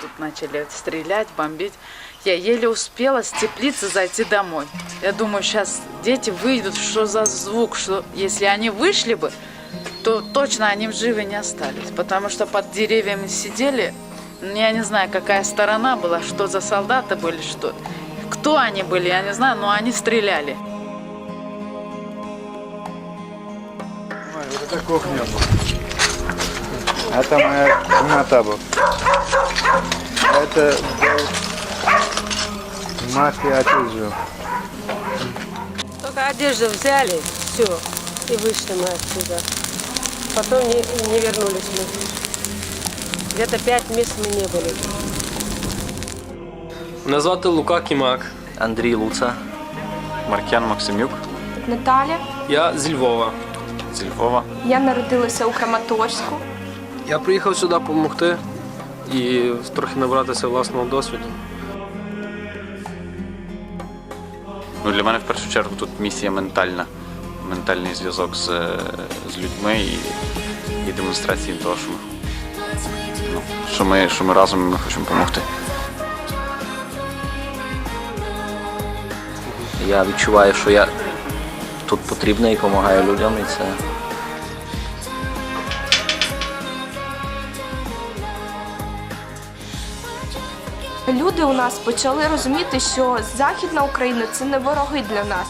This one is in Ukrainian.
Тут начали стрелять, бомбить. Я еле успела с теплицы зайти домой. Я думаю, сейчас дети выйдут, что за звук, что если они вышли бы, то точно они в живы не остались. Потому что под деревьями сидели, ну, я не знаю, какая сторона была, что за солдаты были, что. Кто они были, я не знаю, но они стреляли. Ой, вот это кухня была. Это моя комната была. Это был мать и отец жил. Только одежду взяли, все, и вышли мы отсюда. Потом не, не вернулись мы. Где-то пять месяцев мы не были. Мене звати Лука Кімак. Андрій Луца. Маркян Максимюк Наталя. Я зі Львова. зі Львова. Я народилася у Краматорську. Я приїхав сюди допомогти і трохи набратися власного досвіду. Ну, для мене в першу чергу тут місія ментальна, ментальний зв'язок з, з людьми і, і демонстрації того, що ми, ну, що ми, що ми разом ми хочемо допомогти. Я відчуваю, що я тут потрібний і допомагаю людям, і це Люди у нас почали розуміти, що Західна Україна це не вороги для нас,